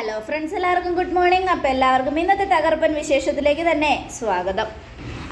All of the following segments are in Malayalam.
ഹലോ ഫ്രണ്ട്സ് എല്ലാവർക്കും ഗുഡ് മോർണിംഗ് അപ്പോൾ എല്ലാവർക്കും ഇന്നത്തെ തകർപ്പൻ വിശേഷത്തിലേക്ക് തന്നെ സ്വാഗതം.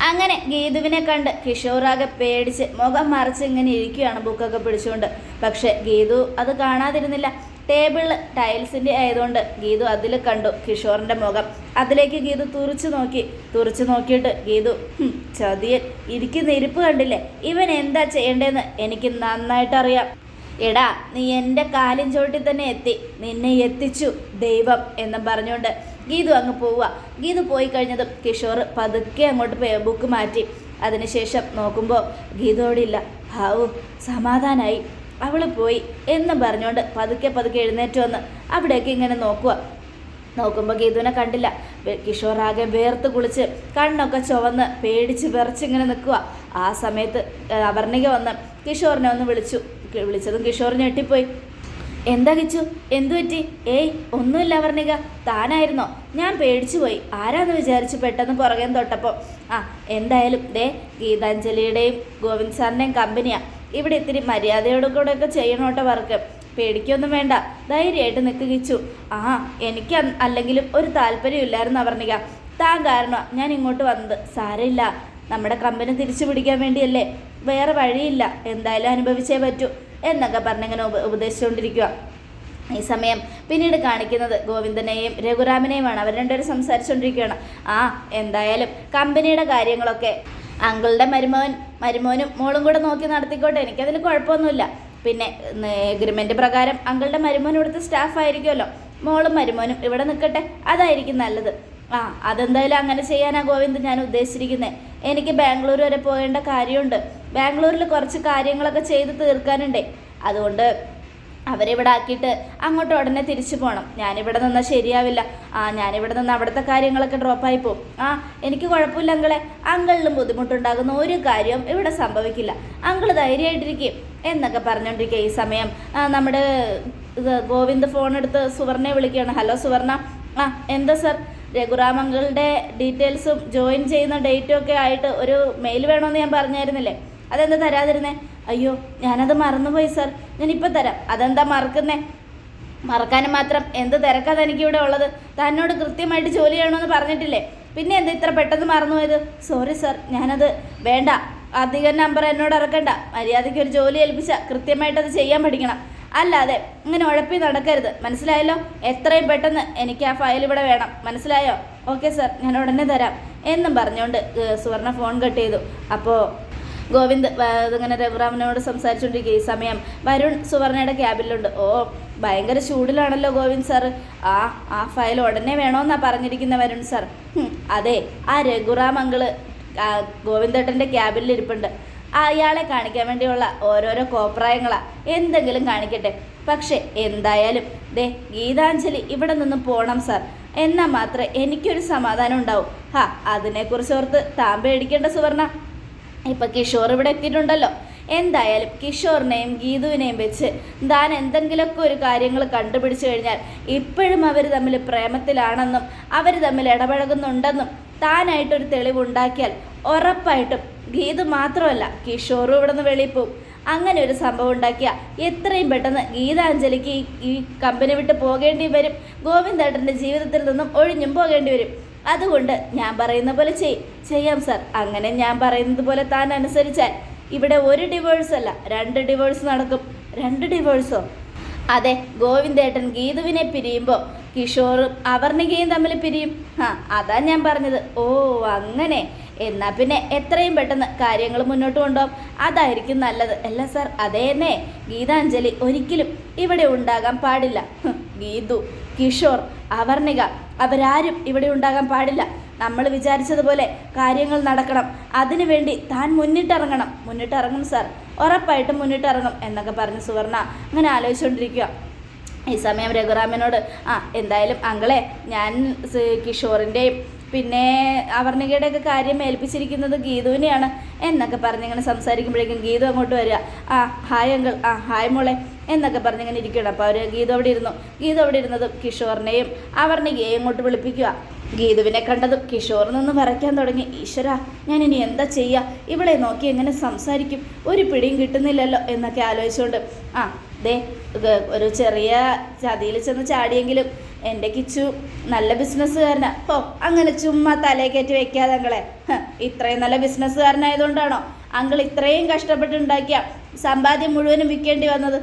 അങ്ങനെ ഗീതുവിനെ കണ്ട് കിഷോറാകെ പേടിച്ച് മുഖം മറിച്ച് ഇങ്ങനെ ഇരിക്കുകയാണ് ബുക്കൊക്കെ പിടിച്ചുകൊണ്ട്. പക്ഷേ ഗീതു അത് കാണാതിരുന്നില്ല. ടേബിളിൽ ടൈൽസിന്റെ ആയതുകൊണ്ട് ഗീതു അതിൽ കണ്ടു കിഷോറിന്റെ മുഖം. അതിലേക്ക് ഗീതു തുറിച്ചു നോക്കി. തുറിച്ചു നോക്കിയിട്ട് ഗീതു "ഹും, ചതിയൻ ഇരിക്കുന്ന ഇരിപ്പ് കണ്ടില്ലേ? ഇവൻ എന്താ ചെയ്യേണ്ടതെന്ന് എനിക്ക് നന്നായിട്ടറിയാം. എടാ നീ എന്റെ കാലിൻ ചോട്ടിൽ തന്നെ എത്തി. നിന്നെ എത്തിച്ചു ദൈവം എന്നും പറഞ്ഞുകൊണ്ട് ഗീതു അങ്ങ് പോവുക. ഗീതു പോയി കഴിഞ്ഞതും കിഷോർ പതുക്കെ അങ്ങോട്ട് ബുക്ക് മാറ്റി. അതിനുശേഷം നോക്കുമ്പോൾ ഗീതോടില്ല ഹാവു സമാധാനായി. അവൾ പോയി എന്ന് പറഞ്ഞുകൊണ്ട് പതുക്കെ പതുക്കെ എഴുന്നേറ്റ് വന്ന് അവിടേക്ക് ഇങ്ങനെ നോക്കുക. നോക്കുമ്പോൾ ഗീതുവിനെ കണ്ടില്ല. കിഷോർ ആകെ വേർത്ത് കുളിച്ച് കണ്ണൊക്കെ ചുവന്ന് പേടിച്ച് വിറച്ചിങ്ങനെ നിൽക്കുക ആ സമയത്ത് അവർണിക വന്ന് കിഷോറിനെ ഒന്ന് വിളിച്ചു. വിളിച്ചതും കിഷോർ ഞെട്ടിപ്പോയി. എന്താ കിച്ചു എന്തു പറ്റി? ഏയ് ഒന്നുമില്ല അപർണിക. താനായിരുന്നോ? ഞാൻ പേടിച്ചു പോയി. ആരാന്ന് വിചാരിച്ചു പെട്ടെന്ന് പുറകെ തൊട്ടപ്പോൾ ആ എന്തായാലും ദേ ഗീതാഞ്ജലിയുടെയും ഗോവിന്ദ് സാറിന്റെയും കമ്പനിയാ. ഇവിടെ ഇത്തിരി മര്യാദയോടെ കൂടെ ഒക്കെ ചെയ്യണോട്ടോ വർക്ക്. പേടിക്കൊന്നും വേണ്ട. ധൈര്യമായിട്ട് നിൽക്കിച്ചു ആ എനിക്ക് അല്ലെങ്കിലും ഒരു താല്പര്യമില്ലായിരുന്നു അവർണിക. താൻ കാരണം ഞാൻ ഇങ്ങോട്ട് വന്നത്. സാരമില്ല. നമ്മുടെ കമ്പനി തിരിച്ചു പിടിക്കാൻ വേണ്ടിയല്ലേ. വേറെ വഴിയില്ല. എന്തായാലും അനുഭവിച്ചേ പറ്റൂ എന്നൊക്കെ പറഞ്ഞിങ്ങനെ ഉപ ഉപദേശിച്ചുകൊണ്ടിരിക്കുക ഈ സമയം പിന്നീട് കാണിക്കുന്നത് ഗോവിന്ദനെയും രഘുറാമിനെയുമാണ് അവർ രണ്ടുപേരും സംസാരിച്ചുകൊണ്ടിരിക്കുകയാണ്. ആ എന്തായാലും കമ്പനിയുടെ കാര്യങ്ങളൊക്കെ. അങ്കിളുടെ മരുമോൻ മരുമോനും മോളും കൂടെ നോക്കി നടത്തിക്കോട്ടെ. എനിക്കതിൽ കുഴപ്പമൊന്നുമില്ല. പിന്നെ എഗ്രിമെന്റ് പ്രകാരം അങ്കിളുടെ മരുമോൻ ഇവിടുത്തെ സ്റ്റാഫായിരിക്കുമല്ലോ മോളും മരുമോനും ഇവിടെ നിൽക്കട്ടെ? അതായിരിക്കും നല്ലത്. ആ അതെന്തായാലും അങ്ങനെ ചെയ്യാനാ ഗോവിന്ദ് ഞാൻ ഉദ്ദേശിച്ചിരിക്കുന്നത് എനിക്ക് ബാംഗ്ലൂർ വരെ പോകേണ്ട കാര്യമുണ്ട്. ബാംഗ്ലൂരിൽ കുറച്ച് കാര്യങ്ങളൊക്കെ ചെയ്ത് തീർക്കാനുണ്ടേ. അതുകൊണ്ട് അവരിവിടെ ആക്കിയിട്ട് അങ്ങോട്ട് ഉടനെ തിരിച്ചു പോകണം ഞാനിവിടെ നിന്നാൽ ശരിയാവില്ല. ആ ഞാനിവിടെ നിന്ന് അവിടുത്തെ കാര്യങ്ങളൊക്കെ ഡ്രോപ്പായി പോകും ആ എനിക്ക് കുഴപ്പമില്ല അങ്കളെ. അങ്കളിലും ബുദ്ധിമുട്ടുണ്ടാകുന്ന ഒരു കാര്യവും ഇവിടെ സംഭവിക്കില്ല. അങ്കിൾ ധൈര്യമായിട്ടിരിക്കും. എന്നൊക്കെ പറഞ്ഞുകൊണ്ടിരിക്കുക ഈ സമയം. നമ്മുടെ ഗോവിന്ദ് ഫോൺ എടുത്ത് സുവർണയെ വിളിക്കുകയാണ്. ഹലോ സുവർണ. ആ എന്താ സർ രഘുറാമങ്കളുടെ ഡീറ്റെയിൽസും ജോയിൻ ചെയ്യുന്ന ഡേറ്റും ഒക്കെ ആയിട്ട് ഒരു മെയിൽ വേണമെന്ന് ഞാൻ പറഞ്ഞായിരുന്നില്ലേ? അതെന്താ തരാതിരുന്നേ? അയ്യോ ഞാനത് മറന്നുപോയി സർ ഞാനിപ്പോൾ തരാം. അതെന്താ മറക്കുന്നേ? മറക്കാനും മാത്രം എന്ത് തിരക്കാതെ തനിക്ക് ഇവിടെ ഉള്ളത്? തന്നോട് കൃത്യമായിട്ട് ജോലി ചെയ്യണമെന്ന് പറഞ്ഞിട്ടില്ലേ? പിന്നെ എന്താ ഇത്ര പെട്ടെന്ന് മറന്നുപോയത്? സോറി സർ ഞാനത് വേണ്ട. അധികം നമ്പർ എന്നോട് ഇറക്കണ്ട മര്യാദയ്ക്ക് ഒരു ജോലി ഏൽപ്പിച്ച കൃത്യമായിട്ട് അത് ചെയ്യാൻ പഠിക്കണം. അല്ലാതെ ഇങ്ങനെ ഉഴപ്പി നടക്കരുത്. മനസ്സിലായല്ലോ? എത്രയും പെട്ടെന്ന് എനിക്ക് ആ ഫയൽ ഇവിടെ വേണം. മനസ്സിലായോ? ഓക്കെ സർ ഞാൻ ഉടനെ തരാം. എന്നും പറഞ്ഞുകൊണ്ട് സുവർണ ഫോൺ കട്ട് ചെയ്തു. അപ്പോൾ ഗോവിന്ദ് ഇങ്ങനെ രഘുറാമനോട് സംസാരിച്ചുകൊണ്ടിരിക്കുക ഈ സമയം. വരുൺ സുവർണയുടെ ക്യാബിലുണ്ട് ഓ ഭയങ്കര ചൂടിലാണല്ലോ ഗോവിന്ദ് സാർ ആ ആ ഫയൽ ഉടനെ വേണമെന്നാണ് പറഞ്ഞിരിക്കുന്ന വരുൺ സാർ അതെ ആ രഘുറാം അങ്കിൾ ഗോവിന്ദേട്ടന്റെ ക്യാബിനിൽ ഇരിപ്പുണ്ട്. അയാളെ കാണിക്കാൻ വേണ്ടിയുള്ള ഓരോരോ കോപ്രായങ്ങളാ. എന്തെങ്കിലും കാണിക്കട്ടെ. പക്ഷേ എന്തായാലും ദേ ഗീതാഞ്ജലി ഇവിടെ നിന്ന് പോണം സാർ. എന്നാൽ മാത്രമേ എനിക്കൊരു സമാധാനം ഉണ്ടാവും. ഹാ അതിനെക്കുറിച്ച് ഓർത്ത് താൻ പേടിക്കേണ്ട സുവർണ. ഇപ്പം കിഷോർ ഇവിടെ എത്തിയിട്ടുണ്ടല്ലോ. എന്തായാലും കിഷോറിനെയും ഗീതുവിനെയും വെച്ച് താൻ എന്തെങ്കിലുമൊക്കെ ഒരു കാര്യങ്ങൾ കണ്ടുപിടിച്ചു കഴിഞ്ഞാൽ ഇപ്പോഴും അവർ തമ്മിൽ പ്രേമത്തിലാണെന്നും അവർ തമ്മിൽ ഇടപഴകുന്നുണ്ടെന്നും താനായിട്ടൊരു തെളിവുണ്ടാക്കിയാൽ ഉറപ്പായിട്ടും ഗീതു മാത്രമല്ല കിഷോറും ഇവിടെ നിന്ന് വെളിയിൽ പോവും. അങ്ങനെ ഒരു സംഭവം ഉണ്ടാക്കിയ എത്രയും പെട്ടെന്ന് ഗീതാഞ്ജലിക്ക് ഈ കമ്പനി വിട്ട് പോകേണ്ടി വരും. ഗോവിന്ദേട്ടന്റെ ജീവിതത്തിൽ നിന്നും ഒഴിഞ്ഞും പോകേണ്ടി വരും. അതുകൊണ്ട് ഞാൻ പറയുന്ന പോലെ ചെയ്യും ചെയ്യാം സാർ. അങ്ങനെ ഞാൻ പറയുന്നത് പോലെ താൻ അനുസരിച്ചാൽ. ഇവിടെ ഒരു ഡിവോഴ്സ് അല്ല രണ്ട് ഡിവോഴ്സ് നടക്കും. രണ്ട് ഡിവോഴ്സോ? അതെ ഗോവിന്ദേട്ടൻ ഗീതുവിനെ പിരിയുമ്പോൾ കിഷോറും അവർണികയും തമ്മിൽ പിരിയും. ആ അതാ ഞാൻ പറഞ്ഞത്. ഓ അങ്ങനെ. എന്നാൽ പിന്നെ എത്രയും പെട്ടെന്ന് കാര്യങ്ങൾ മുന്നോട്ട് കൊണ്ടുപോകും. അതായിരിക്കും നല്ലത്. അല്ല സാർ അതേന്നെ ഗീതാഞ്ജലി ഒരിക്കലും ഇവിടെ ഉണ്ടാകാൻ പാടില്ല. ഗീതു കിഷോർ അവർണിക അവരാരും ഇവിടെ ഉണ്ടാകാൻ പാടില്ല. നമ്മൾ വിചാരിച്ചതുപോലെ കാര്യങ്ങൾ നടക്കണം. അതിനുവേണ്ടി താൻ മുന്നിട്ടിറങ്ങണം. മുന്നിട്ടിറങ്ങും സാർ ഉറപ്പായിട്ടും മുന്നിട്ടിറങ്ങും എന്നൊക്കെ പറഞ്ഞ് സുവർണ. അങ്ങനെ ആലോചിച്ചുകൊണ്ടിരിക്കുക. ഈ സമയം രഘുറാമനോട് ആ എന്തായാലും അങ്കളെ ഞാൻ കിഷോറിന്റെയും പിന്നെ അവർണികയുടെയൊക്കെ കാര്യം ഏൽപ്പിച്ചിരിക്കുന്നത് ഗീതുവിനെയാണ് എന്നൊക്കെ പറഞ്ഞിങ്ങനെ സംസാരിക്കുമ്പോഴേക്കും ഗീതു അങ്ങോട്ട് വരിക. ആ ഹായ് അങ്കിൾ. ആ ഹായ് മോളെ. എന്നൊക്കെ പറഞ്ഞിങ്ങനെ ഇരിക്കണം അപ്പോൾ അവർ ഗീത അവിടെ ഇരുന്നു. ഗീത അവിടെ ഇരുന്നത് കിഷോറിനെയും അവർണികയെ ഇങ്ങോട്ട് വിളിപ്പിക്കുക. ഗീതുവിനെ കണ്ടതും കിഷോർ നിന്ന് വരയ്ക്കാൻ തുടങ്ങി. ഈശ്വര ഞാൻ ഇനി എന്താ ചെയ്യുക ഇവളെ നോക്കി എങ്ങനെ സംസാരിക്കും? ഒരു പിടിയും കിട്ടുന്നില്ലല്ലോ എന്നൊക്കെ ആലോചിച്ചുകൊണ്ട്. ആ ദേ ഒരു ചെറിയ ചതിയിൽ ചെന്ന് ചാടിയെങ്കിലും എന്റെ കിച്ചു നല്ല ബിസിനസ്സുകാരനാ. ഓ അങ്ങനെ ചുമ്മാ തലേ കയറ്റി വെക്കാതെ അങ്കളെ. ഇത്രയും നല്ല ബിസിനസ്സുകാരനായതുകൊണ്ടാണോ? അങ്കിൾ ഇത്രയും കഷ്ടപ്പെട്ടുണ്ടാക്കിയ സമ്പാദ്യം മുഴുവനും വിൽക്കേണ്ടി വന്നത്.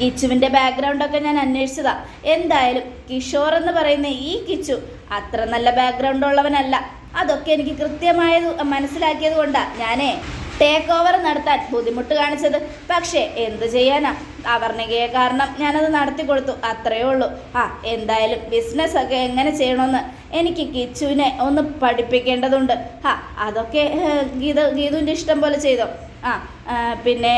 കിച്ചുവിന്റെ ബാക്ക്ഗ്രൗണ്ടൊക്കെ ഞാൻ അന്വേഷിച്ചതാ. എന്തായാലും കിഷോർ എന്ന് പറയുന്ന ഈ കിച്ചു അത്ര നല്ല ബാക്ക്ഗ്രൗണ്ട് ഉള്ളവനല്ല. അതൊക്കെ എനിക്ക് കൃത്യമായത് മനസ്സിലാക്കിയത് കൊണ്ടാണ് ഞാനേ ടേക്ക് ഓവർ നടത്താൻ ബുദ്ധിമുട്ട് കാണിച്ചത്. പക്ഷേ എന്ത് ചെയ്യാനാ? അവർണികയെ കാരണം ഞാനത് നടത്തി കൊടുത്തു. അത്രയേ ഉള്ളൂ. ആ എന്തായാലും ബിസിനസ് ഒക്കെ എങ്ങനെ ചെയ്യണമെന്ന് എനിക്ക് കിച്ചുവിനെ ഒന്ന് പഠിപ്പിക്കേണ്ടതുണ്ട്. ആ അതൊക്കെ ഗീത ഗീതുവിന്റെ ഇഷ്ടം പോലെ ചെയ്തോ? ആ പിന്നെ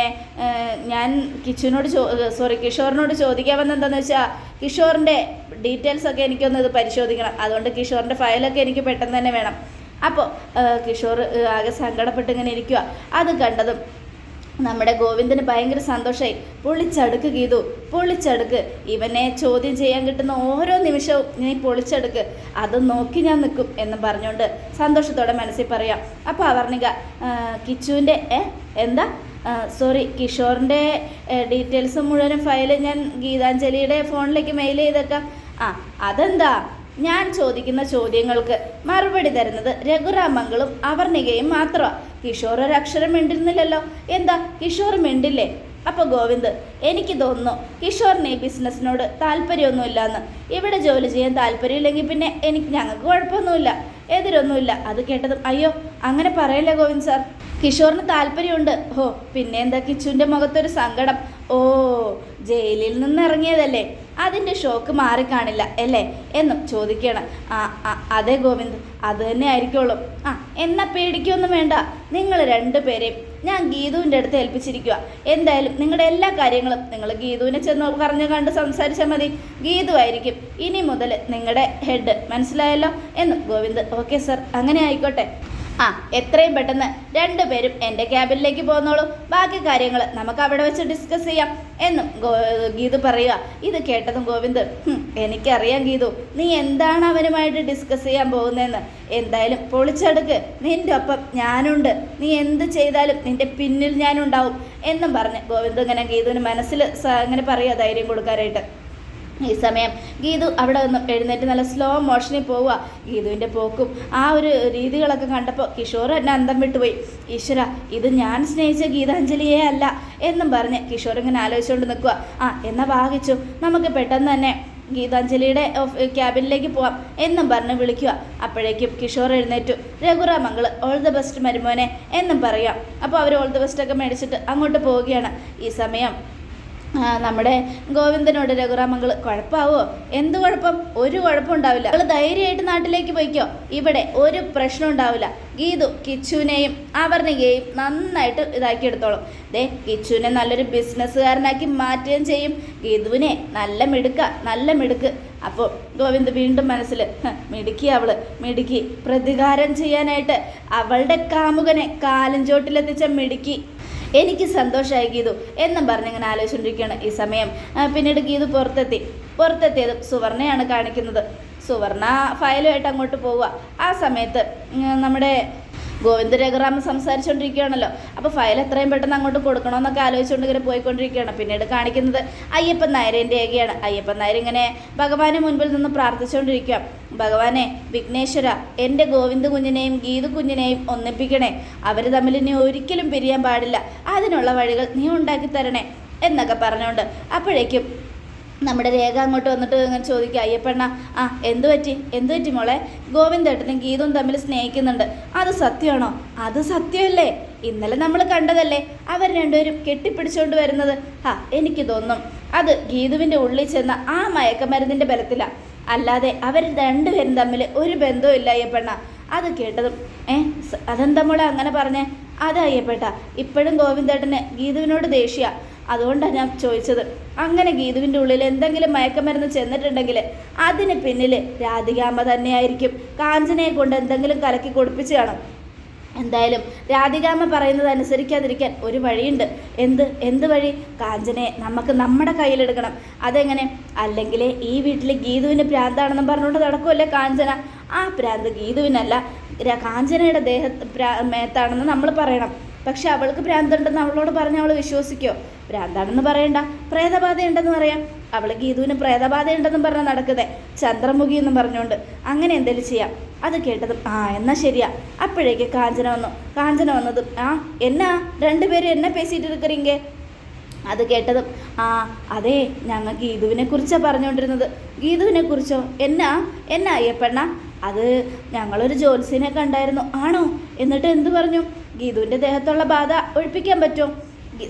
ഞാൻ കിച്ചുവിനോട് ചോ സോറി കിഷോറിനോട് ചോദിക്കാൻ വന്നെന്താന്ന് വെച്ചാൽ കിഷോറിന്റെ ഡീറ്റെയിൽസ് ഒക്കെ എനിക്കൊന്ന് ഇത് പരിശോധിക്കണം. അതുകൊണ്ട് കിഷോറിന്റെ ഫയലൊക്കെ എനിക്ക് പെട്ടെന്ന് തന്നെ വേണം. അപ്പോൾ കിഷോർ ആകെ സങ്കടപ്പെട്ട് ഇങ്ങനെ ഇരിക്കുക അത് കണ്ടതും നമ്മുടെ ഗോവിന്ദന് ഭയങ്കര സന്തോഷമായി പൊളിച്ചടുക്ക് ഗീതു പൊളിച്ചടുക്ക്. ഇവനെ ചോദ്യം ചെയ്യാൻ കിട്ടുന്ന ഓരോ നിമിഷവും നീ പൊളിച്ചടുക്ക്. അത് നോക്കി ഞാൻ നിൽക്കും എന്ന് പറഞ്ഞുകൊണ്ട് സന്തോഷത്തോടെ മനസ്സിൽ പറയാം. അപ്പോൾ അവർണിക കിച്ചുവിന്റെ എന്താ? സോറി കിഷോറിന്റെ ഡീറ്റെയിൽസ് മുഴുവനും ഫയൽ ഞാൻ ഗീതാഞ്ജലിയുടെ ഫോണിലേക്ക് മെയിൽ ചെയ്തേക്കാം. ആ അതെന്താ? ഞാൻ ചോദിക്കുന്ന ചോദ്യങ്ങൾക്ക് മറുപടി തരുന്നത് രഘുരാമങ്ങളും അവർണികയും മാത്രമാണ് കിഷോർ ഒരക്ഷരം മിണ്ടുന്നില്ലല്ലോ എന്താ? കിഷോർ മിണ്ടില്ലേ? അപ്പോൾ ഗോവിന്ദ് എനിക്ക് തോന്നുന്നു കിഷോറിന് ഈ ബിസിനസ്സിനോട് താല്പര്യമൊന്നുമില്ലെന്ന്. ഇവിടെ ജോലി ചെയ്യാൻ താല്പര്യമില്ലെങ്കിൽ പിന്നെ എനിക്ക് ഞങ്ങൾക്ക് കുഴപ്പമൊന്നുമില്ല. എതിരൊന്നുമില്ല. അത് കേട്ടതും അയ്യോ അങ്ങനെ പറയല്ലേ ഗോവിന്ദ് സാർ? കിഷോറിന് താല്പര്യമുണ്ട്. ഓ പിന്നെ എന്താ കിച്ചുവിന്റെ മുഖത്തൊരു സങ്കടം? ഓ ജയിലിൽ നിന്ന് ഇറങ്ങിയതല്ലേ? അതിന്റെ ഷോക്ക് മാറിക്കാണില്ല അല്ലേ? എന്നും ചോദിക്കണം. ആ അതെ ഗോവിന്ദ് അത് തന്നെ ആയിരിക്കുള്ളൂ. ആ എന്നാ പേടിക്കൊന്നും വേണ്ട. നിങ്ങൾ രണ്ടുപേരെയും ഞാൻ ഗീതുവിന്റെ അടുത്ത് ഏൽപ്പിച്ചിരിക്കുക എന്തായാലും നിങ്ങളുടെ എല്ലാ കാര്യങ്ങളും നിങ്ങൾ ഗീതുവിനെ ചെന്ന് പറഞ്ഞു കണ്ട് സംസാരിച്ചാൽ മതി. ഗീതു ആയിരിക്കും ഇനി മുതൽ നിങ്ങളുടെ ഹെഡ് മനസ്സിലായല്ലോ? എന്നും ഗോവിന്ദ് ഓക്കെ സർ അങ്ങനെ ആയിക്കോട്ടെ. ആ എത്രയും പെട്ടെന്ന് രണ്ടുപേരും എന്റെ ക്യാബിനിലേക്ക് പോന്നോളൂ. ബാക്കി കാര്യങ്ങൾ നമുക്ക് അവിടെ വെച്ച് ഡിസ്കസ് ചെയ്യാം. എന്നും ഗീതു പറയുക ഇത് കേട്ടതും ഗോവിന്ദ് "ഹും, എനിക്കറിയാം ഗീതു നീ എന്താണ് അവനുമായിട്ട് ഡിസ്കസ് ചെയ്യാൻ പോകുന്നതെന്ന്? എന്തായാലും പൊളിച്ചെടുക്ക് നിന്റെ ഒപ്പം ഞാനുണ്ട്. നീ എന്ത് ചെയ്താലും നിന്റെ പിന്നിൽ ഞാനുണ്ടാവും. എന്നും പറഞ്ഞ് ഗോവിന്ദ് ഇങ്ങനെ ഗീതുവിന് മനസ്സിൽ അങ്ങനെ പറയുക ധൈര്യം കൊടുക്കാനായിട്ട്. ഈ സമയം. ഗീതു അവിടെ നിന്ന് എഴുന്നേറ്റ് നല്ല സ്ലോ മോഷനിൽ പോവുക. ഗീതുവിന്റെ പോക്കും ആ ഒരു രീതികളൊക്കെ കണ്ടപ്പോൾ കിഷോർ എന്നെ അന്തം വിട്ടുപോയി ഈശ്വര ഇത് ഞാൻ സ്നേഹിച്ച ഗീതാഞ്ജലിയെ അല്ല എന്നും പറഞ്ഞ് കിഷോർ ഇങ്ങനെ ആലോചിച്ചുകൊണ്ട് നിൽക്കുക. ആ എന്നാൽ ഭാഗിച്ചു നമുക്ക് പെട്ടെന്ന് തന്നെ ഗീതാഞ്ജലിയുടെ ക്യാബിനിലേക്ക് പോവാം എന്നും പറഞ്ഞ് വിളിക്കുക. അപ്പോഴേക്കും കിഷോർ എഴുന്നേറ്റു. രഘുറാ മംഗൾ ഓൾ ദ ബെസ്റ്റ് മരുമോനെ എന്നും പറയാം. അപ്പോൾ അവർ ഓൾ ദ ബെസ്റ്റ് ഒക്കെ മേടിച്ചിട്ട് അങ്ങോട്ട് പോവുകയാണ്. ഈ സമയം നമ്മുടെ ഗോവിന്ദനോട് രഘുറാമങ്ങൾ കുഴപ്പമാവോ എന്ത് കുഴപ്പം? ഒരു കുഴപ്പം ഉണ്ടാവില്ല. നിങ്ങൾ ധൈര്യമായിട്ട് നാട്ടിലേക്ക് പോയിക്കോ. ഇവിടെ ഒരു പ്രശ്നം ഉണ്ടാവില്ല. ഗീതു കിച്ചുവിനെയും അവർണികയെയും നന്നായിട്ട് ഇതാക്കി എടുത്തോളും ദേ കിച്ചുവിനെ നല്ലൊരു ബിസിനസ്സുകാരനാക്കി മാറ്റുകയും ചെയ്യും. ഗീതുവിനെ നല്ല മിടുക്ക നല്ല മിടുക്ക്. അപ്പോൾ ഗോവിന്ദ് വീണ്ടും മനസ്സിൽ "ഹ്, മിടുക്കി അവൾ മിടുക്കി. പ്രതികാരം ചെയ്യാനായിട്ട് അവളുടെ കാമുകനെ കാലഞ്ചോട്ടിലെത്തിച്ച മിടുക്കി. എനിക്ക് സന്തോഷമായി ഗീതു എന്നും പറഞ്ഞിങ്ങനെ ആലോചിച്ചുകൊണ്ടിരിക്കുകയാണ് ഈ സമയം. പിന്നീട് ഗീതു പുറത്തെത്തി. പുറത്തെത്തിയതും സുവർണയാണ് കാണിക്കുന്നത്. സുവർണ ഫയലുമായിട്ട് അങ്ങോട്ട് പോവുക. ആ സമയത്ത് നമ്മുടെ ഗോവിന്ദ രഘുറാമൻ സംസാരിച്ചുകൊണ്ടിരിക്കുകയാണല്ലോ അപ്പോൾ ഫയൽ എത്രയും പെട്ടെന്ന് അങ്ങോട്ട് കൊടുക്കണമെന്നൊക്കെ ആലോചിച്ചുകൊണ്ട് ഇങ്ങനെ പോയിക്കൊണ്ടിരിക്കുകയാണ്. പിന്നീട് കാണിക്കുന്നത് അയ്യപ്പൻ നായരേന്റെ ഏകയാണ്. അയ്യപ്പൻ നായർ ഇങ്ങനെ ഭഗവാന് മുൻപിൽ നിന്ന് പ്രാർത്ഥിച്ചുകൊണ്ടിരിക്കുക ഭഗവാനെ വിഘ്നേശ്വര എന്റെ ഗോവിന്ദ കുഞ്ഞിനെയും ഗീതു കുഞ്ഞിനെയും ഒന്നിപ്പിക്കണേ. അവർ തമ്മിൽ ഇനി ഒരിക്കലും പിരിയാൻ പാടില്ല. അതിനുള്ള വഴികൾ നീ ഉണ്ടാക്കി തരണേ എന്നൊക്കെ പറഞ്ഞുകൊണ്ട് അപ്പോഴേക്കും നമ്മുടെ രേഖ അങ്ങോട്ട് വന്നിട്ട് ഇങ്ങനെ ചോദിക്കുക അയ്യപ്പണ്ണ ആ എന്തു പറ്റി? എന്തു പറ്റി മോളെ? ഗോവിന്ദേട്ടനും ഗീതും തമ്മിൽ സ്നേഹിക്കുന്നുണ്ട്. അത് സത്യമാണോ? അത് സത്യമല്ലേ? ഇന്നലെ നമ്മൾ കണ്ടതല്ലേ? അവർ രണ്ടുപേരും കെട്ടിപ്പിടിച്ചുകൊണ്ട് വരുന്നത്. ആ എനിക്ക് തോന്നും അത് ഗീതുവിന്റെ ഉള്ളിൽ ചെന്ന ആ മയക്കമരുന്നിന്റെ ബലത്തിലാണ് അല്ലാതെ അവർ രണ്ടുപേരും തമ്മിൽ ഒരു ബന്ധവും ഇല്ല അയ്യപ്പണ്ണ. അത് കേട്ടതും ഏ അതെന്താ മോളെ അങ്ങനെ പറഞ്ഞേ? അത് ഇപ്പോഴും ഗോവിന്ദേട്ടന് ഗീതുവിനോട് ദേഷ്യ. അതുകൊണ്ടാണ് ഞാൻ ചോദിച്ചത്. അങ്ങനെ ഗീതുവിന്റെ ഉള്ളിൽ എന്തെങ്കിലും മയക്കമരുന്ന് ചെന്നിട്ടുണ്ടെങ്കിൽ അതിന് പിന്നിൽ രാധികാമ്മ തന്നെയായിരിക്കും. കാഞ്ചനയെ കൊണ്ട് എന്തെങ്കിലും കലക്കി കൊടുപ്പിച്ച് കാണും. എന്തായാലും രാധികാമ്മ പറയുന്നത് അനുസരിക്കാതിരിക്കാൻ ഒരു വഴിയുണ്ട്. എന്ത്? എന്ത് വഴി? കാഞ്ചനയെ നമുക്ക് നമ്മുടെ കയ്യിലെടുക്കണം. അതെങ്ങനെ? അല്ലെങ്കിൽ ഈ വീട്ടിൽ ഗീതുവിന് പ്രാന്താണെന്നും പറഞ്ഞുകൊണ്ട് നടക്കുമല്ലേ കാഞ്ചന? ആ പ്രാന്ത് ഗീതുവിനല്ല. കാഞ്ചനയുടെ ദേഹ മേത്താണെന്ന് നമ്മൾ പറയണം. പക്ഷെ അവൾക്ക് ഭ്രാന്തുണ്ടെന്ന് അവളോട് പറഞ്ഞ് അവൾ വിശ്വസിക്കോ? ഭ്രാന്താണെന്ന് പറയണ്ട. പ്രേതബാധയുണ്ടെന്ന് പറയാം. അവൾ ഗീതുവിന് പ്രേതബാധയുണ്ടെന്നും പറഞ്ഞ് നടക്കുന്നത് ചന്ദ്രമുഖി എന്നും പറഞ്ഞുകൊണ്ട് അങ്ങനെ എന്തെങ്കിലും ചെയ്യാം. അത് കേട്ടതും ആ എന്നാ ശരിയാ. അപ്പോഴേക്ക് കാഞ്ചന വന്നു. കാഞ്ചന വന്നതും ആ എന്നാ? രണ്ടുപേരും എന്നെ പേശിയിട്ട് എടുക്കറിങ്കേ അത് കേട്ടതും ആ അതെ ഞങ്ങൾ ഗീതുവിനെ കുറിച്ചാണ് പറഞ്ഞുകൊണ്ടിരുന്നത് ഗീതുവിനെ കുറിച്ചോ? എന്നാ? എന്നാ അയ്യപ്പെണ്ണ? അത് ഞങ്ങളൊരു ജ്യോത്സ്യനെ കണ്ടായിരുന്നു. ആണോ? എന്നിട്ട് എന്ത് പറഞ്ഞു? ഗീതുവിന്റെ ദേഹത്തുള്ള ബാധ ഒഴിപ്പിക്കാൻ പറ്റുമോ?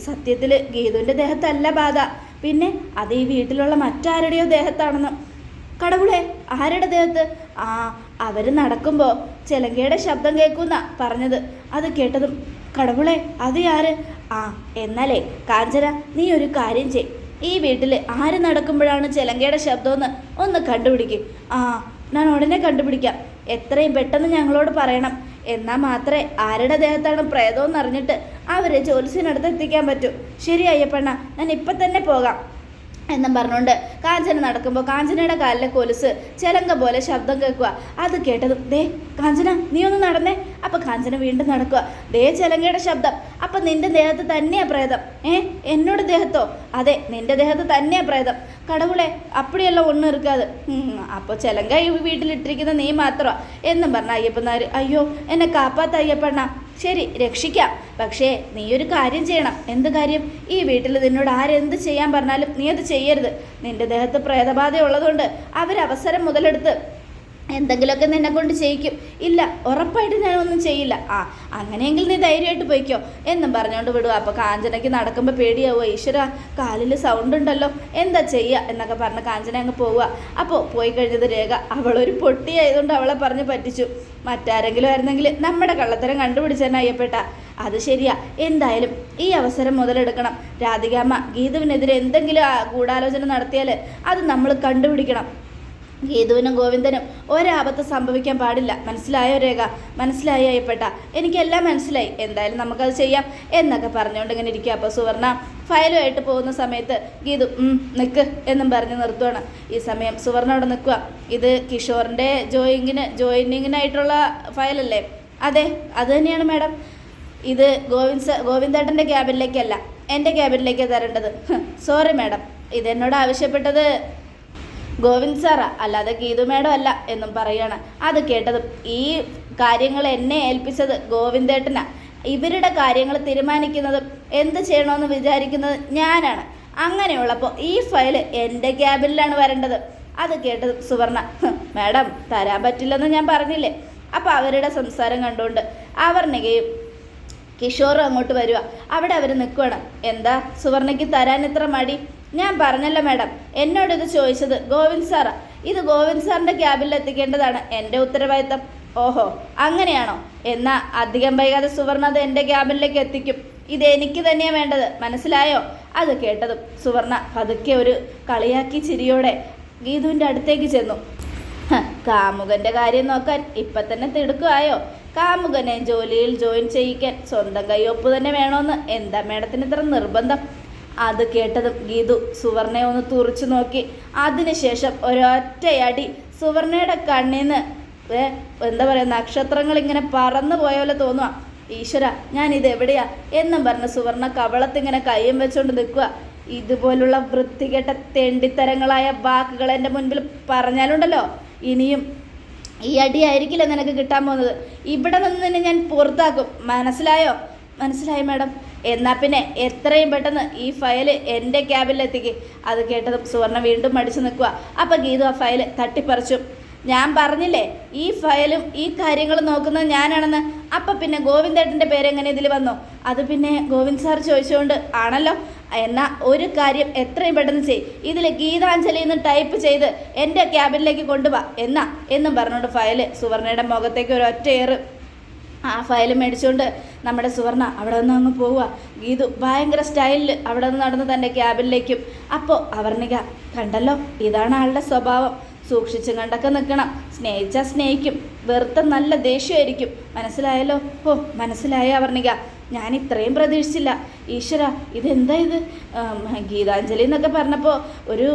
സത്യത്തിൽ ഗീതുവിന്റെ ദേഹത്തല്ല ബാധ. പിന്നെ അത് ഈ വീട്ടിലുള്ള മറ്റാരുടെയോ ദേഹത്താണെന്ന്. കടവുളെ ആരുടെ ദേഹത്ത്? ആ അവർ നടക്കുമ്പോൾ ചിലങ്കയുടെ ശബ്ദം കേൾക്കുന്ന പറഞ്ഞത്. അത് കേട്ടതും കടവുളെ അത് ആര്? ആ എന്നാലേ കാഞ്ചന നീ ഒരു കാര്യം ചെയ്. ഈ വീട്ടിൽ ആര് നടക്കുമ്പോഴാണ് ചിലങ്കയുടെ ശബ്ദമെന്ന് ഒന്ന് കണ്ടുപിടിക്കും. ആ ഞാൻ ഉടനെ കണ്ടുപിടിക്കാം. എത്രയും പെട്ടെന്ന് ഞങ്ങളോട് പറയണം. എന്നാൽ മാത്രമേ ആരുടെ ദേഹത്താണ് പ്രേതമെന്ന് അറിഞ്ഞിട്ട് അവരെ ജ്യോത്സ്യനടുത്ത് എത്തിക്കാൻ പറ്റൂ. ശരി അയ്യപ്പണ്ണ ഞാൻ ഇപ്പം തന്നെ പോകാം. എന്നും പറഞ്ഞുകൊണ്ട് കാഞ്ചന നടക്കുമ്പോൾ കാഞ്ചനയുടെ കാലിലെ കൊലുസ് ചെലങ്ക പോലെ ശബ്ദം കേൾക്കുക. അത് കേട്ടത് ദേ കാഞ്ചന നീ ഒന്ന് നടന്നേ. അപ്പം കാഞ്ചന വീണ്ടും നടക്കുക. ദേ ചെലങ്കയുടെ ശബ്ദം അപ്പം നിന്റെ ദേഹത്ത് തന്നെയാ പ്രേതം. ഏ എന്നോട് ദേഹത്തോ? അതെ നിന്റെ ദേഹത്ത് തന്നെയാ പ്രേതം. കടവുളെ അപ്പടിയല്ല ഒന്നും ഇറക്കാതെ. അപ്പോൾ ചെലങ്ക ഈ വീട്ടിലിട്ടിരിക്കുന്ന നീ മാത്രമാണ് എന്നും പറഞ്ഞ അയ്യപ്പനാർ അയ്യോ എന്നെ കാപ്പാത്ത അയ്യപ്പണ്ണ. ശരി രക്ഷിക്കാം. പക്ഷേ നീ ഒരു കാര്യം ചെയ്യണം. എന്ത് കാര്യം? ഈ വീട്ടിൽ നിന്നോട് ആരെന്ത് ചെയ്യാൻ പറഞ്ഞാലും നീ അത് ചെയ്യരുത്. നിന്റെ ദേഹത്ത് പ്രേതബാധ ഉള്ളതുകൊണ്ട് അവരവസരം മുതലെടുത്ത് എന്തെങ്കിലുമൊക്കെ നിന്നെ കൊണ്ട് ചെയ്യിക്കും. ഇല്ല ഉറപ്പായിട്ട് ഞാനൊന്നും ചെയ്യില്ല. ആ അങ്ങനെയെങ്കിൽ നീ ധൈര്യമായിട്ട് പോയിക്കോ. എന്നും പറഞ്ഞുകൊണ്ട് വിടുക അപ്പോൾ കാഞ്ചനയ്ക്ക് നടക്കുമ്പോൾ പേടിയാവുക ഈശ്വര കാലിൽ സൗണ്ട് ഉണ്ടല്ലോ. എന്താ ചെയ്യുക എന്നൊക്കെ പറഞ്ഞ് കാഞ്ചന അങ്ങ് പോവുക അപ്പോൾ പോയി കഴിഞ്ഞത് രേഖ. അവളൊരു പൊട്ടിയായതുകൊണ്ട് അവളെ പറഞ്ഞ് പറ്റിച്ചു. മറ്റാരെങ്കിലും ആയിരുന്നെങ്കിൽ നമ്മുടെ കള്ളത്തരം കണ്ടുപിടിച്ചാൽ അയ്യപ്പെട്ട. അത് ശരിയാ. എന്തായാലും ഈ അവസരം മുതലെടുക്കണം. രാധികാമ്മ ഗീതുവിനെതിരെ എന്തെങ്കിലും ഗൂഢാലോചന നടത്തിയാൽ അത് നമ്മൾ കണ്ടുപിടിക്കണം. ഗീതുവിനും ഗോവിന്ദനും ഒരാപത്ത് സംഭവിക്കാൻ പാടില്ല. മനസ്സിലായോ രേഖ മനസ്സിലായോ അയ്യപ്പെട്ട. എനിക്കെല്ലാം മനസ്സിലായി. എന്തായാലും നമുക്കത് ചെയ്യാം എന്നൊക്കെ പറഞ്ഞുകൊണ്ട് ഇങ്ങനെ ഇരിക്കുക അപ്പോൾ സുവർണ ഫയലുമായിട്ട് പോകുന്ന സമയത്ത് ഗീതു നിൽക്ക് എന്നും പറഞ്ഞ് നിർത്തുവാണ്. ഈ സമയം സുവർണ അവിടെ നിൽക്കുക ഇത് കിഷോറിന്റെ ജോയിങ്ങിന് ജോയിനിങ്ങിനായിട്ടുള്ള ഫയലല്ലേ? അതെ അത് തന്നെയാണ് മാഡം. ഇത് ഗോവിന്ദ് ഗോവിന്ദേട്ടന്റെ ക്യാബിനിലേക്കല്ല. എന്റെ ക്യാബിനിലേക്ക് തരേണ്ടത്. Sorry madam. ഇതെന്നോട് ആവശ്യപ്പെട്ടത് ഗോവിന്ദ് സാറാ അല്ലാതെ ഗീതു മേഡം അല്ല എന്നും പറയാണ്. അത് കേട്ടതും ഈ കാര്യങ്ങൾ എന്നെ ഏൽപ്പിച്ചത് ഗോവിന്ദേട്ടനാ ഇവരുടെ കാര്യങ്ങൾ തീരുമാനിക്കുന്നതും എന്ത് ചെയ്യണമെന്ന് വിചാരിക്കുന്നത് ഞാനാണ്. അങ്ങനെയുള്ളപ്പോൾ ഈ ഫയൽ എന്റെ ക്യാബിനിലാണ് വരേണ്ടത്. അത് കേട്ടത് സുവർണ മാഡം തരാൻ പറ്റില്ലെന്ന് ഞാൻ പറഞ്ഞില്ലേ? അപ്പോൾ അവരുടെ സംസാരം കണ്ടുകൊണ്ട് അവർണികയും കിഷോറും അങ്ങോട്ട് വരിക അവിടെ അവർ നിൽക്കുകയാണ് എന്താ സുവർണയ്ക്ക് തരാൻ ഇത്ര മടി? ഞാൻ പറഞ്ഞല്ലോ മാഡം. എന്നോട് ഇത് ചോദിച്ചത് ഗോവിന്ദ് സാറാ. ഇത് ഗോവിന്ദ് സാറിന്റെ ക്യാബിൽ എത്തിക്കേണ്ടതാണ് എന്റെ ഉത്തരവാദിത്തം. ഓഹോ അങ്ങനെയാണോ? എന്നാൽ അധികം വൈകാതെ സുവർണ അത് എന്റെ ക്യാബിനിലേക്ക് എത്തിക്കും. ഇത് എനിക്ക് തന്നെയാണ് വേണ്ടത് മനസ്സിലായോ? അത് കേട്ടതും സുവർണ പതുക്കെ ഒരു കളിയാക്കി ചിരിയോടെ ഗീതുവിന്റെ അടുത്തേക്ക് ചെന്നു. കാമുകന്റെ കാര്യം നോക്കാൻ ഇപ്പം തന്നെ തിടുക്കമായോ കാമുകനെ ജോലിയിൽ ജോയിൻ ചെയ്യിക്കാൻ സ്വന്തം കയ്യൊപ്പ് തന്നെ വേണമെന്ന് എന്താ മേഡത്തിന് ഇത്ര നിർബന്ധം? അത് കേട്ടതും ഗീതു. സുവർണയെ ഒന്ന് തുറച്ചു നോക്കി. അതിനുശേഷം ഒരൊറ്റയടി സുവർണയുടെ കണ്ണിന്ന് എന്താ പറയുക നക്ഷത്രങ്ങൾ ഇങ്ങനെ പറന്നു പോയ പോലെ തോന്നുക ഈശ്വര ഞാൻ ഇത് എവിടെയാ? എന്നും പറഞ്ഞ് സുവർണ കവളത്തിങ്ങനെ കയ്യും വെച്ചുകൊണ്ട് നിൽക്കുക ഇതുപോലുള്ള വൃത്തികെട്ട തെണ്ടിത്തരങ്ങളായ വാക്കുകൾ എന്റെ മുൻപിൽ പറഞ്ഞാലുണ്ടല്ലോ. ഇനിയും ഈ അടിയായിരിക്കില്ല നിനക്ക് കിട്ടാൻ പോകുന്നത്. ഇവിടെ നിന്ന് തന്നെ ഞാൻ പുറത്താക്കും. മനസ്സിലായോ? മനസ്സിലായി മാഡം? എന്നാൽ പിന്നെ എത്രയും പെട്ടെന്ന് ഈ ഫയൽ എന്റെ ക്യാബിലെത്തിക്ക്. അത് കേട്ടതും സുവർണ വീണ്ടും മടിച്ചു നിൽക്കുക അപ്പം ഗീതു ആ ഫയൽ തട്ടിപ്പറിച്ചു. ഞാൻ പറഞ്ഞില്ലേ ഈ ഫയലും ഈ കാര്യങ്ങളും നോക്കുന്നത് ഞാനാണെന്ന്. അപ്പം പിന്നെ ഗോവിന്ദേട്ടന്റെ പേരെങ്ങനെ ഇതിൽ വന്നോ? അത് പിന്നെ ഗോവിന്ദ് സാർ ചോദിച്ചുകൊണ്ട് ആണല്ലോ എന്നാൽ ഒരു കാര്യം എത്രയും പെട്ടെന്ന് ചെയ് ഇതിൽ ഗീതാഞ്ജലി എന്ന് ടൈപ്പ് ചെയ്ത് എന്റെ ക്യാബിനിലേക്ക് കൊണ്ടുപോവാ എന്നാ എന്നും പറഞ്ഞുകൊണ്ട് ഫയൽ സുവർണയുടെ മുഖത്തേക്ക് ഒരു ഒറ്റയേറ്. ആ ഫയൽ മേടിച്ചുകൊണ്ട് നമ്മുടെ സുവർണ അവിടെ നിന്ന് അങ്ങ് പോവുക. ഗീതു ഭയങ്കര സ്റ്റൈലിൽ അവിടെ നിന്ന് നടന്ന് തന്റെ ക്യാബിനിലേക്കും അപ്പോൾ അവർണിക കണ്ടല്ലോ ഇതാണ് ആളുടെ സ്വഭാവം. സൂക്ഷിച്ചും കണ്ടൊക്കെ നിൽക്കണം. സ്നേഹിച്ചാൽ സ്നേഹിക്കും. വെറുത്ത നല്ല ദേഷ്യമായിരിക്കും. മനസ്സിലായല്ലോ? ഓ മനസ്സിലായ അവർണിക? ഞാൻ ഇത്രയും പ്രതീക്ഷിച്ചില്ല. ഈശ്വര ഇതെന്താ ഇത്? ഗീതാഞ്ജലി എന്നൊക്കെ പറഞ്ഞപ്പോൾ ഒരു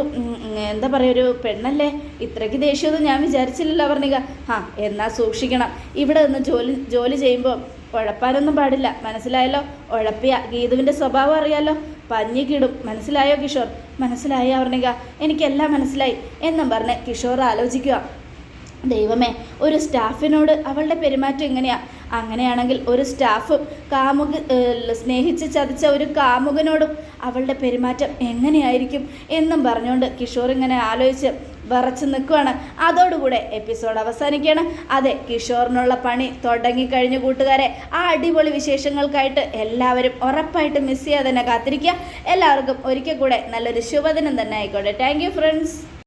എന്താ പറയുക ഒരു പെണ്ണല്ലേ? ഇത്രയ്ക്ക് ദേഷ്യമൊന്നും ഞാൻ വിചാരിച്ചില്ലല്ലോ അവർണിക. ആ എന്നാൽ സൂക്ഷിക്കണം. ഇവിടെ നിന്ന് ജോലി ജോലി ചെയ്യുമ്പോൾ ഉഴപ്പാനൊന്നും പാടില്ല. മനസ്സിലായല്ലോ? ഉഴപ്പിയ ഗീതുവിന്റെ സ്വഭാവം അറിയാലോ? പഞ്ഞി കിടും. മനസ്സിലായോ കിഷോർ? മനസ്സിലായോ അവർണിക? എനിക്കെല്ലാം മനസ്സിലായി. എന്നും പറഞ്ഞ് കിഷോർ ആലോചിക്കുക. ദൈവമേ ഒരു സ്റ്റാഫിനോട് അവളുടെ പെരുമാറ്റം എങ്ങനെയാ? അങ്ങനെയാണെങ്കിൽ ഒരു സ്റ്റാഫും കാമുക സ്നേഹിച്ച് ചതിച്ച ഒരു കാമുകനോടും അവളുടെ പെരുമാറ്റം എങ്ങനെയായിരിക്കും? എന്നും പറഞ്ഞുകൊണ്ട് കിഷോർ ഇങ്ങനെ ആലോചിച്ച് വിറച്ച് നിൽക്കുവാണ്. അതോടുകൂടെ എപ്പിസോഡ് അവസാനിക്കുകയാണ്. അതെ കിഷോറിനുള്ള പണി തുടങ്ങിക്കഴിഞ്ഞു കൂട്ടുകാരെ. ആ അടിപൊളി വിശേഷങ്ങൾക്കായിട്ട് എല്ലാവരും ഉറപ്പായിട്ട് മിസ് ചെയ്യാതെ തന്നെ കാത്തിരിക്കുക. എല്ലാവർക്കും ഒരിക്കൽ കൂടെ നല്ലൊരു ശുഭദിനം തന്നെ ആയിക്കോട്ടെ. Thank friends